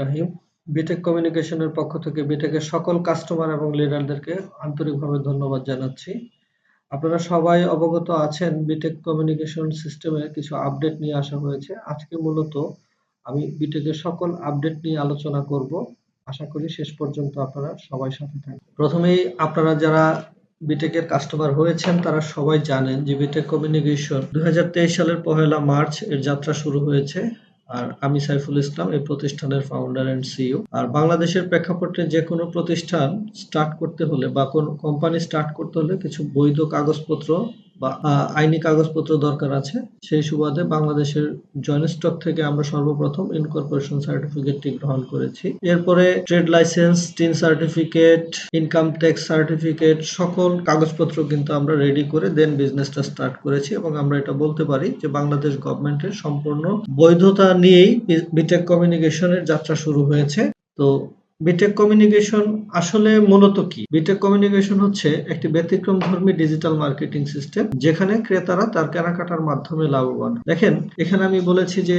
রহিম। কমিউনিকেশনের পক্ষ থেকে বিটেকের সকল কাস্টমার এবং লিডারদেরকে আন্তরিকভাবে ধন্যবাদ জানাচ্ছি। আপনারা সবাই অবগত আছেন বিটেক কমিউনিকেশন সিস্টেমে কিছু আপডেট নিয়ে আসা হয়েছে। আজকে মূলত আমি বিটেকের সকল আপডেট নিয়ে আলোচনা করব। আশা করি শেষ পর্যন্ত আপনারা সবাই সাথে থাকবেন। প্রথমেই আপনারা যারা বিটেকের কাস্টমার হয়েছেন, তারা সবাই জানেন যে বিটেক কমিউনিকেশন দুই হাজার তেইশ সালের পহেলা মার্চ এর যাত্রা শুরু হয়েছে। আর আমি সাইফুল ইসলাম, এই প্রতিষ্ঠানের ফাউন্ডার এন্ড সিইও আর বাংলাদেশের প্রেক্ষাপটে যে কোনো প্রতিষ্ঠান স্টার্ট করতে হলে বা কোন কোম্পানি স্টার্ট করতে হলে কিছু বৈধ কাগজপত্র বা আইনি কাগজপত্র দরকার আছে। সেই সুবাদে বাংলাদেশের জয়েন্ট স্টক থেকে আমরা সর্বপ্রথম ইনকর্পোরেশন সার্টিফিকেটটি গ্রহণ করেছি। এরপরে trade licence, TIN certificate, income tax certificate, সকল কাগজপত্র কিন্তু আমরা রেডি করে দেন বিজনেসটা স্টার্ট করেছি এবং আমরা এটা বলতে পারি যে বাংলাদেশ গভর্নমেন্টের সম্পূর্ণ বৈধতা নিয়েই বিটেক কমিউনিকেশনের যাত্রা শুরু হয়েছে। তো বিটেক কমিউনিকেশন আসলে মূলত কি? বিটেক কমিউনিকেশন হচ্ছে একটি ব্যতিক্রম ধর্মী ডিজিটাল মার্কেটিং সিস্টেম যেখানে ক্রেতারা তার কেনাকাটার মাধ্যমে লাভবান। দেখেন, এখানে আমি বলেছি যে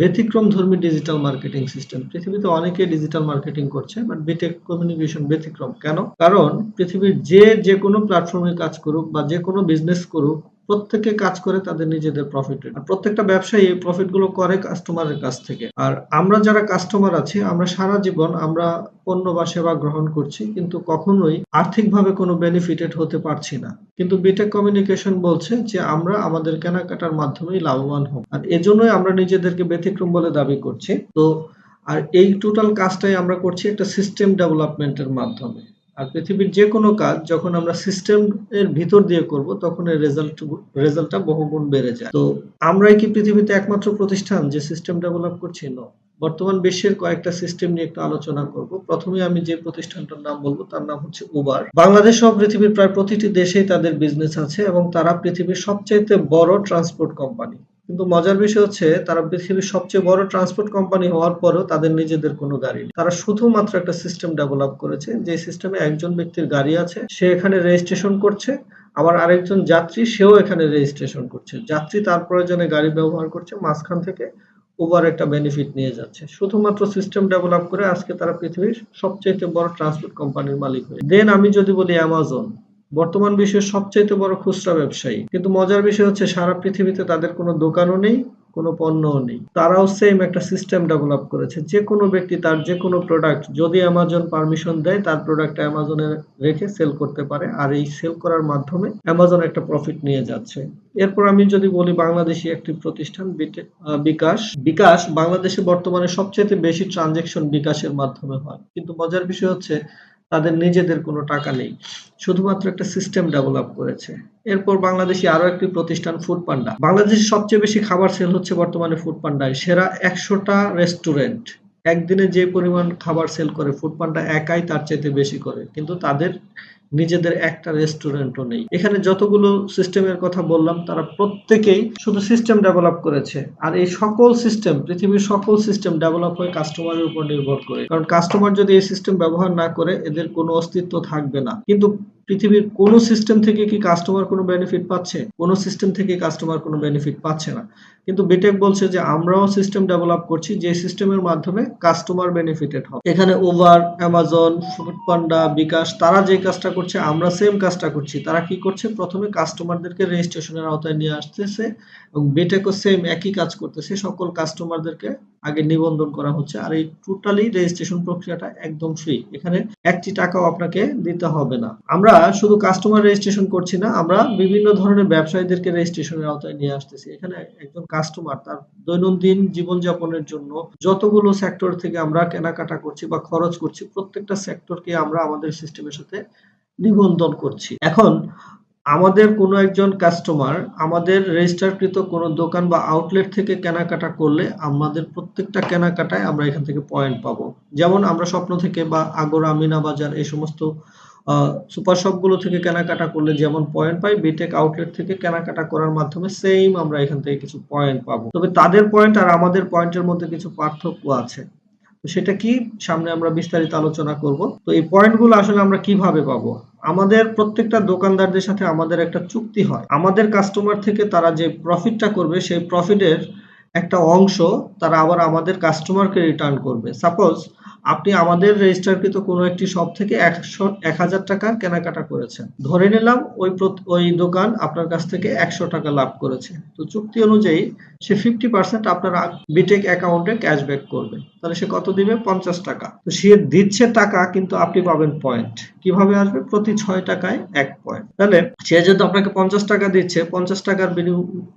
ব্যতিক্রম ধর্মী ডিজিটাল মার্কেটিং সিস্টেম। পৃথিবীতে অনেকে ডিজিটাল মার্কেটিং করছে, বাট বিটেক কমিউনিকেশন ব্যতিক্রম। কেন? কারণ পৃথিবীর যে যে কোনো প্ল্যাটফর্মে কাজ করুক বা যে কোনো বিজনেস করুক প্রত্যেকে কাজ করে তাদের নিজেদের প্রফিট আর প্রত্যেকটা ব্যবসায়ী এই প্রফিটগুলো করে কাস্টমারের কাছ থেকে। আর আমরা যারা কাস্টমার আছি, আমরা সারা জীবন আমরা পণ্য বা সেবা গ্রহণ করছি, কিন্তু কখনোই আর্থিকভাবে কোনো বেনিফিটেড হতে পারছি না। কিন্তু বিটেক কমিউনিকেশন বলছে যে, আমরা আমাদের কেনাকাটার মাধ্যমেই লাভবান হব। আর এজন্যই আমরা নিজেদেরকে ব্যতিক্রম বলে দাবি করছি। তো, আর এই টোটাল কাজটাই আমরা করছি একটা সিস্টেম ডেভেলপমেন্টের মাধ্যমে। আর পৃথিবীর যে কোনো কাজ যখন আমরা সিস্টেম এর ভিতর দিয়ে করব, তখন এর রেজাল্ট রেজাল্টটা বহুগুণ বেড়ে যায়। তো আমরাই কি পৃথিবীতে একমাত্র প্রতিষ্ঠান যে সিস্টেম ডেভেলপ করছি? না বর্তমান বিশ্বের কয়েকটা সিস্টেম নিয়ে একটু আলোচনা করব। প্রথমে আমি যে প্রতিষ্ঠানটার নাম বলব, তার নাম হচ্ছে উবার বাংলাদেশ সহ পৃথিবীর প্রায় প্রতিটি দেশেই তাদের বিজনেস আছে এবং তারা পৃথিবীর সবচাইতে বড় ট্রান্সপোর্ট কোম্পানি কিন্তু মজার বিষয় হচ্ছে, তারা পৃথিবীর সবচেয়ে বড় ট্রান্সপোর্ট কোম্পানি হওয়ার পরেও তাদের নিজেদের কোনো গাড়ি নেই। তারা শুধুমাত্র একটা সিস্টেম ডেভেলপ করেছে, যে সিস্টেমে একজন ব্যক্তির গাড়ি আছে, সে এখানে রেজিস্ট্রেশন করছে, আবার আরেকজন যাত্রী সেও এখানে রেজিস্ট্রেশন করছে। যাত্রী তার প্রয়োজনে গাড়ি ব্যবহার করছে, মাঝখান থেকে উবার একটা বেনিফিট নিয়ে যাচ্ছে। শুধুমাত্র সিস্টেম ডেভেলপ করে আজকে তারা পৃথিবীর সবচেয়ে বড় ট্রান্সপোর্ট কোম্পানির মালিক হয়ে। দেন আমি যদি বলি অ্যামাজন বর্তমান বিশ্বের সবচাইতে বড় খুচরা ব্যবসায়ী। কিন্তু মজার বিষয় হচ্ছে সারা পৃথিবীতে তাদের কোনো দোকানও নেই, কোনো পণ্যও নেই। তারাও সেম একটা সিস্টেম ডেভেলপ করেছে। যে কোনো ব্যক্তি তার যে কোনো প্রোডাক্ট যদি অ্যামাজন পারমিশন দেয়, তার প্রোডাক্ট অ্যামাজনে রেখে সেল করতে পারে। আর এই সেল করার মাধ্যমে অ্যামাজন একটা প্রফিট নিয়ে যাচ্ছে। এরপর আমি যদি বলি বাংলাদেশি একটি প্রতিষ্ঠান বিকাশ। বিকাশ বাংলাদেশে বর্তমানে সবচেয়ে বেশি ট্রানজেকশন বিকাশের মাধ্যমে হয়। কিন্তু মজার বিষয় হচ্ছে তাদের নিজেদের কোনো টাকা নেই। শুধুমাত্র একটা সিস্টেম ডেভেলপ করেছে। এরপর বাংলাদেশি আরও একটি প্রতিষ্ঠান ফুড পান্ডা বাংলাদেশে সবচেয়ে বেশি খাবার সেল হচ্ছে বর্তমানে ফুড পান্ডায় সেরা একশোটা রেস্টুরেন্ট একদিনে যে পরিমাণ খাবার সেল করে ফুড পান্ডা একাই তার চাইতে বেশি করে। কিন্তু তাদের নিজেদের একটা রেস্টুরেন্টও নেই। এখানে যতগুলো সিস্টেমের কথা বললাম, তারা প্রত্যেকেই শুধু সিস্টেম ডেভেলপ করেছে। আর এই সকল সিস্টেম পৃথিবীর সকল সিস্টেম ডেভেলপ হয় কাস্টমারের উপর নির্ভর করে। কারণ কাস্টমার যদি এই সিস্টেম ব্যবহার না করে, এদের কোনো অস্তিত্ব থাকবে না। কিন্তু পৃথিবীর কোনো সিস্টেম থেকে কি কাস্টমার কোনো বেনিফিট পাচ্ছে? কোনো সিস্টেম থেকে কাস্টমার কোনো বেনিফিট পাচ্ছে না। কিন্তু বিটেক বলছে যে, আমরাও সিস্টেম ডেভেলপ করছি, যে সিস্টেমের মাধ্যমে কাস্টমার বেনিফিটেড হবে। এখানে ওভার অ্যামাজন ফুডপান্ডা বিকাশ তারা যে কাজটা করছে, আমরা সেম কাজটা করছি। তারা কি করছে? প্রথমে কাস্টমারদেরকে রেজিস্ট্রেশনের আওতায় নিয়ে আসতেছে এবং বিটেকও সেম একই কাজ করতেছে। সকল কাস্টমারদেরকে আগে নিবন্ধন করা হচ্ছে। আর এই টোটালি রেজিস্ট্রেশন প্রক্রিয়াটা একদম ফ্রি এখানে একটি টাকাও আপনাকে দিতে হবে না। আমরা শুধু কাস্টমার রেজিস্ট্রেশন করছি না, আমরা বিভিন্ন ধরনের ব্যবসায়ীদেরকে রেজিস্ট্রেশনের আওতায় নিয়ে আসতেছি। এখানে একজন কাস্টমার তার দৈনন্দিন জীবনযাপনের জন্য যতগুলো সেক্টর থেকে আমরা কেনাকাটা করছি বা খরচ করছি, প্রত্যেকটা সেক্টরকে আমরা আমাদের সিস্টেমের সাথে নিবন্ধন করছি। এখন আমাদের কোনো একজন কাস্টমার আমাদের রেজিস্টারকৃত কোনো দোকান বা আউটলেট থেকে কেনাকাটা করলে আমাদের প্রত্যেকটা কেনাকাটায় আমরা এখান থেকে পয়েন্ট পাবো। যেমন আমরা স্বপ্ন থেকে বা আগরা, মিনা বাজার এই সমস্ত সুপার শপগুলো থেকে কেনাকাটা করলে যেমন পয়েন্ট পাই বিটেক আউটলেট থেকে কেনাকাটা করার মাধ্যমে সেম আমরা এখান থেকে কিছু পয়েন্ট পাবো। তবে তাদের পয়েন্ট আর আমাদের পয়েন্টের মধ্যে কিছু পার্থক্য আছে। সেটা কি? সামনে আমরা বিস্তারিত আলোচনা করব। তো এই পয়েন্টগুলো আসলে আমরা কীভাবে পাবো? আমাদের প্রত্যেকটা দোকানদারদের সাথে আমাদের একটা চুক্তি হয়। আমাদের কাস্টমার থেকে তারা যে প্রফিটটা করবে, সেই প্রফিটের একটা অংশ তারা আবার আমাদের কাস্টমারকে রিটার্ন করবে। সাপোজ আপনি আমাদের রেজিস্টারকৃত কোনো একটি শপ থেকে একশো, এক হাজার টাকা কেনাকাটা করেছেন। ধরে নিলাম ওই ওই দোকান আপনার কাছ থেকে একশো টাকা লাভ করেছে। তো চুক্তি অনুযায়ী সে ফিফটি পার্সেন্ট আপনার বিটেক অ্যাকাউন্টে ক্যাশব্যাক করবে। তাহলে সে কত দিবে? পঞ্চাশ টাকা। তো সে দিচ্ছে টাকা, কিন্তু আপনি পাবেন পয়েন্ট কীভাবে আসবে? প্রতি ছয় টাকায় এক পয়েন্ট তাহলে সে যদি আপনাকে পঞ্চাশ টাকা দিচ্ছে, পঞ্চাশ টাকার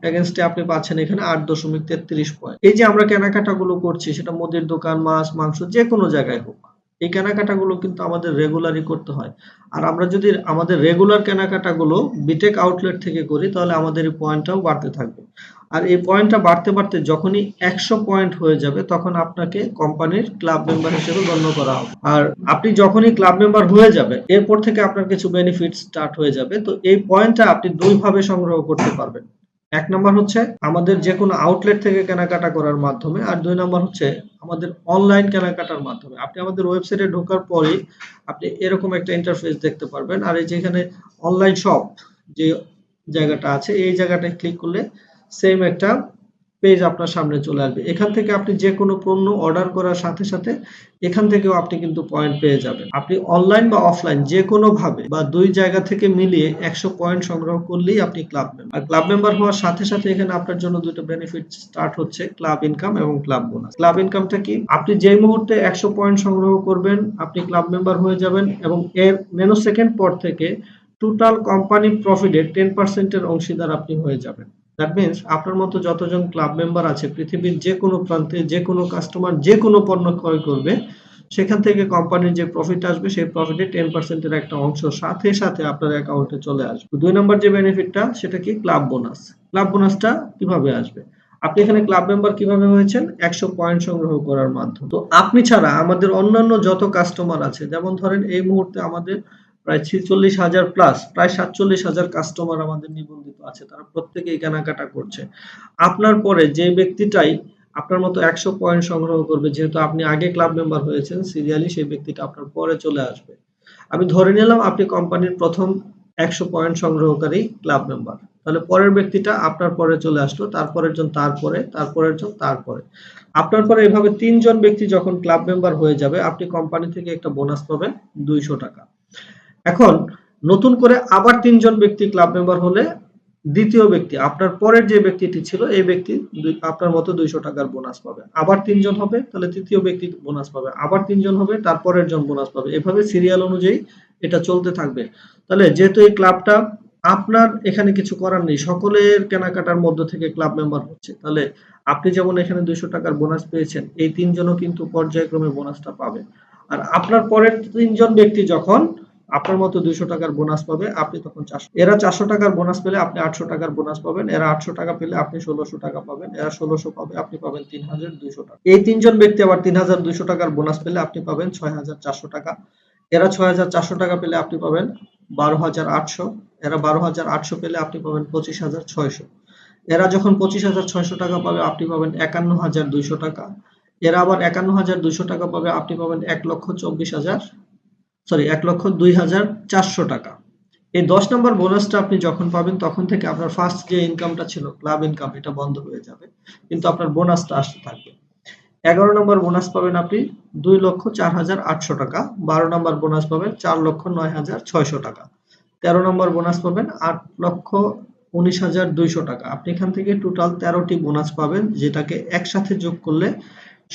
এগেনস্টে আপনি পাচ্ছেন এখানে আট দশমিক তেত্রিশ পয়েন্ট এই যে আমরা কেনাকাটাগুলো করছি, সেটা মুদির দোকান, মাছ, মাংস যে কোনো জায়গায়। হোক। এই কেনাকাটাগুলো কিন্তু আমাদের রেগুলারই করতে হয়। আর আমরা যদি আমাদের রেগুলার কেনাকাটাগুলো বিটেক আউটলেট থেকে করি, তাহলে আমাদের এই পয়েন্টটাও বাড়তে থাকবে। আর এই পয়েন্টটা বাড়তে বাড়তে যখনই একশো পয়েন্ট হয়ে যাবে, তখন আপনাকে কোম্পানির ক্লাব মেম্বার হিসেবে গণ্য করা হবে। আর আপনি যখনই ক্লাব মেম্বার হয়ে যাবে এরপর থেকে আপনার কিছু বেনিফিট স্টার্ট হয়ে যাবে। তো এই পয়েন্টটা আপনি দুই ভাবে সংগ্রহ করতে পারবেন। এক নম্বর হচ্ছে আমাদের যে কোনো আউটলেট থেকে কেনাকাটা করার মাধ্যমে, আর দুই নম্বর হচ্ছে আমাদের অনলাইন কেনাকাটার মাধ্যমে। আপনি আমাদের ওয়েবসাইটে ঢোকার পরেই আপনি এরকম একটা ইন্টারফেস দেখতে পারবেন। আর এই যেখানে অনলাইন শপ যে জায়গাটা আছে, এই জায়গাটায় ক্লিক করলে সেম একটা পেজ আপনার সামনে চলে আসবে। এখান থেকে আপনি যে কোনো পণ্য অর্ডার করার সাথে সাথে এখান থেকেও আপনি কিন্তু পয়েন্ট পেয়ে যাবেন। আপনি অনলাইন বা অফলাইন যে কোনো ভাবে বা দুই জায়গা থেকে মিলিয়ে একশো পয়েন্ট সংগ্রহ করলেই আপনি ক্লাব মেম্বার আর ক্লাব মেম্বার হওয়ার সাথে সাথে এখানে আপনার জন্য দুটো বেনিফিট স্টার্ট হচ্ছে ক্লাব ইনকাম এবং ক্লাব বোনাস ক্লাব ইনকামটা কি? আপনি যেই মুহূর্তে একশো পয়েন্ট সংগ্রহ করবেন, আপনি ক্লাব মেম্বার হয়ে যাবেন এবং এর ন্যানো সেকেন্ড পর থেকে টোটাল কোম্পানি প্রফিটের টেন পার্সেন্টের অংশীদার আপনি হয়ে যাবেন। দ্যাট মিনস আপনার মতো যতজন ক্লাব মেম্বার আছে, পৃথিবীর যে কোনো প্রান্তে, যে কোনো কাস্টমার যে কোনো পণ্য ক্রয় করবে, সেখান থেকে কোম্পানির যে প্রফিট আসবে, সেই প্রফিটে টেন পার্সেন্টের একটা অংশ, সাথে সাথে আপনার অ্যাকাউন্টে চলে আসবে। দুই নম্বর যে বেনিফিটটা সেটা কি? ক্লাব বোনাস ক্লাব বোনাসটা কীভাবে আসবে? আপনি এখানে ক্লাব মেম্বার কীভাবে হয়েছেন? একশো পয়েন্ট সংগ্রহ করার মাধ্যমে। তো আপনি ছাড়া আমাদের অন্যান্য যত কাস্টমার আছে, যেমন ধরেন এই মুহূর্তে আমাদের প্রায় ছিচল্লিশ হাজার প্লাস প্রায় সাতচল্লিশ হাজার কাস্টমার আমাদের নিবন্ধিত আছে, তারা প্রত্যেকেই কেনাকাটা করছে। আপনার পরে যে ব্যক্তিটাই আপনার মতো একশো পয়েন্ট সংগ্রহ করবে, যেহেতু আপনি আগে ক্লাব মেম্বার হয়েছেন সিরিয়ালি সেই ব্যক্তিটা আপনার পরে চলে আসবে। আমি ধরে নিলাম আপনি কোম্পানির প্রথম একশো পয়েন্ট সংগ্রহকারী ক্লাব মেম্বার তাহলে পরের ব্যক্তিটা আপনার পরে চলে আসলো, তারপরের জন তারপরে তারপরের জন তারপরে আপনার পরে এভাবে তিনজন ব্যক্তি যখন ক্লাব মেম্বার হয়ে যাবে, আপনি কোম্পানি থেকে একটা বোনাস পাবেন দুইশো টাকা। এখন নতুন করে আবার তিনজন ব্যক্তি ক্লাব মেম্বার হলে দ্বিতীয় ব্যক্তি, আপনার পরের যে ব্যক্তিটি ছিল, এই ব্যক্তি আপনার মতো দুইশো টাকার বোনাস পাবে। আবার তিনজন হবে, তাহলে তৃতীয় ব্যক্তি বোনাস পাবে। আবার তিনজন হবে তারপরের জন বোনাস পাবে। এভাবে সিরিয়াল অনুযায়ী এটা চলতে থাকবে। তাহলে যেহেতু এই ক্লাবটা আপনার এখানে কিছু করার নেই, সকলের কেনাকাটার মধ্য থেকে ক্লাব মেম্বার হচ্ছে, তাহলে আপনি যেমন এখানে দুইশো টাকার বোনাস পেয়েছেন, এই তিনজনও কিন্তু পর্যায়ক্রমে বোনাসটা পাবে। আর আপনার পরের তিনজন ব্যক্তি যখন আপনার মতো দুইশো টাকার বোনাস পাবে, আপনি তখন চারশো এরা চারশো টাকার বোনাস পেলে আপনি আটশো টাকার বোনাস পাবেন, এরা আটশো টাকা পেলে আপনি ষোলোশো টাকা পাবেন, এরা ষোলোশো পাবে, আপনি পাবেন তিন হাজার দুইশো টাকা। এই তিনজন ব্যক্তি আবার তিন হাজার দুইশো টাকার বোনাস পেলে আপনি পাবেন ছয় হাজার চারশো টাকা। এরা ছয় হাজার চারশো টাকা পেলে আপনি পাবেন বারো হাজার আটশো, এরা বারো হাজার আটশো পেলে আপনি পাবেন পঁচিশ হাজার ছয়শো। এরা যখন পঁচিশ হাজার ছয়শো টাকা পাবে, আপনি পাবেন একান্ন হাজার দুইশো টাকা। এরা আবার একান্ন হাজার দুইশো টাকা পাবে, আপনি পাবেন এক লক্ষ চব্বিশ হাজার সরি এক লক্ষ দুই হাজার চারশো টাকা। এই দশ নম্বর বোনাসটা আপনি যখন পাবেন, তখন থেকে আপনার ফার্স্ট যে ইনকামটা ছিল ক্লাব ইনকাম এটা বন্ধ হয়ে যাবে। কিন্তু আপনার বোনাসটা আসতে থাকবে। এগারো নম্বর বোনাস পাবেন আপনি দুই লক্ষ চার হাজার আটশো টাকা। বারো নম্বর বোনাস পাবেন চার লক্ষ নয় হাজার ছয়শো টাকা। তেরো নম্বর বোনাস পাবেন আট লক্ষ উনিশ হাজার দুইশো টাকা। আপনি এখান থেকে টোটাল তেরোটি বোনাস পাবেন, যেটাকে একসাথে যোগ করলে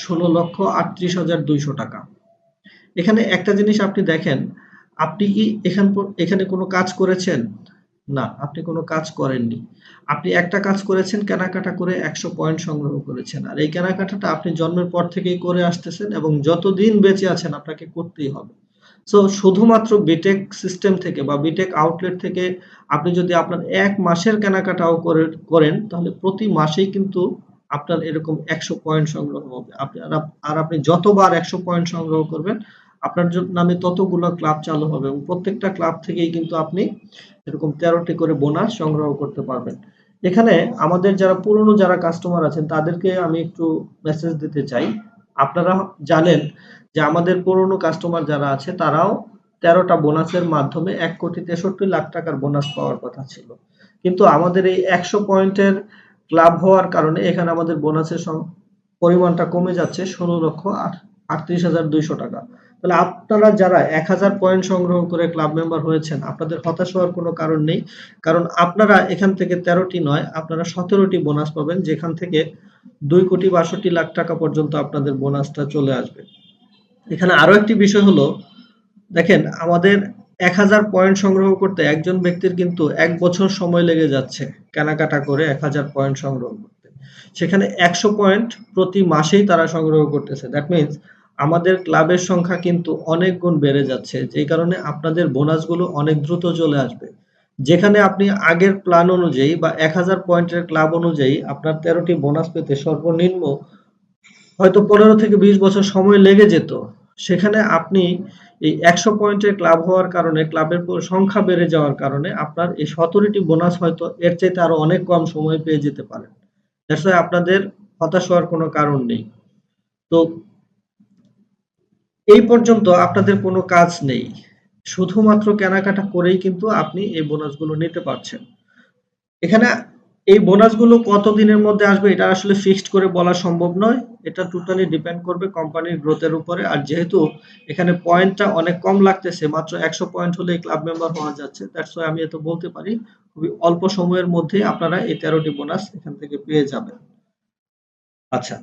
ষোলো লক্ষ আটত্রিশ হাজার দুইশো টাকা। এখানে একটা জিনিস আপনি দেখেন, আপনি কি এখান এখানে কোনো কাজ করেছেন? না, আপনি কোনো কাজ করেননি। আপনি একটা কাজ করেছেন, কেনাকাটা করে একশো পয়েন্ট সংগ্রহ করেছেন। আর এই কেনাকাটাটা আপনি জন্মের পর থেকেই করে আসতেছেন এবং যতদিন বেঁচে আছেন আপনাকে করতেই হবে। সো শুধুমাত্র বিটেক সিস্টেম থেকে বা বিটেক আউটলেট থেকে আপনি যদি আপনার এক মাসের কেনাকাটাও করে, করেন, তাহলে প্রতি মাসেই কিন্তু আপনার এরকম একশো পয়েন্ট সংগ্রহ হবে। আপনি আর আপনি যতবার একশো পয়েন্ট সংগ্রহ করবেন আপনার নামে ততগুলো ক্লাব চালু হবে এবং প্রত্যেকটা ক্লাব থেকেই কিন্তু আপনি এরকম তেরোটি করে বোনাস সংগ্রহ করতে পারবেন। এখানে আমাদের যারা পুরনো যারা কাস্টমার আছেন, তাদেরকে আমি একটু মেসেজ দিতে চাই। আপনারা জানেন যে আমাদের পুরনো কাস্টমার যারা আছে, তারাও তেরোটা বোনাসের মাধ্যমে এক কোটি তেষট্টি লাখ টাকার বোনাস পাওয়ার কথা ছিল। কিন্তু আমাদের এই একশো পয়েন্টের ক্লাব হওয়ার কারণে এখানে আমাদের বোনাসের পরিমাণটা কমে যাচ্ছে ষোলো লক্ষ আট- আটত্রিশ হাজার দুইশো টাকা। তাহলে আপনারা যারা এক হাজার পয়েন্ট সংগ্রহ করে ক্লাব মেম্বার হয়েছেন, আপনাদের হতাশ হওয়ার কোনো কারণ নেই। কারণ আপনারা এখান থেকে তেরোটি নয়, আপনারা সতেরোটি বোনাস পাবেন, যেখান থেকে দুই কোটি বাষট্টি লাখ টাকা পর্যন্ত আপনাদের বোনাসটা চলে আসবে। এখানে আরও একটি বিষয় হলো, দেখেন আমাদের এক হাজার পয়েন্ট সংগ্রহ করতে একজন ব্যক্তির কিন্তু এক বছর সময় লেগে যাচ্ছে কেনাকাটা করে এক হাজার পয়েন্ট সংগ্রহ করতে। সেখানে একশো পয়েন্ট প্রতি মাসেই তারা সংগ্রহ করতেছে। দ্যাট মিনস আমাদের ক্লাবের সংখ্যা কিন্তু অনেক গুণ বেড়ে যাচ্ছে, যেই কারণে আপনাদের বোনাসগুলো অনেক দ্রুত চলে আসবে। যেখানে আপনি আগের প্ল্যান অনুযায়ী বা এক হাজার পয়েন্টের ক্লাব অনুযায়ী আপনার তেরোটি বোনাস পেতে সর্বনিম্ন হয়তো পনেরো থেকে বিশ বছর সময় লেগে যেত, সেখানে আপনি এই একশো পয়েন্টের ক্লাব হওয়ার কারণে, ক্লাবের সংখ্যা বেড়ে যাওয়ার কারণে আপনার এই সতেরোটি বোনাস হয়তো এর চাইতে আরও অনেক কম সময় পেয়ে যেতে পারেন। আপনাদের হতাশ হওয়ার কোনো কারণ নেই। তো এই পর্যন্ত আপনাদের কোনো কাজ নেই। শুধুমাত্র কেনাকাটা করেই কিন্তু আপনি এই বোনাসগুলো নিতে পারছেন। এখানে এই বোনাসগুলো কত দিনের মধ্যে আসবে এটা আসলে ফিক্সড করে বলা সম্ভব নয়। এটা টোটালি ডিপেন্ড করবে কোম্পানির গ্রোথের উপরে। আর যেহেতু এখানে পয়েন্টটা অনেক কম লাগতেছে, মাত্র একশো পয়েন্ট হলেই ক্লাব মেম্বার হওয়া যাচ্ছে দ্যাটস ওয়াই আমি এত বলতে পারি। খুবই অল্প সময়ের মধ্যে আপনারা এই তেরোটি বোনাস এখান থেকে পেয়ে যাবেন। আচ্ছা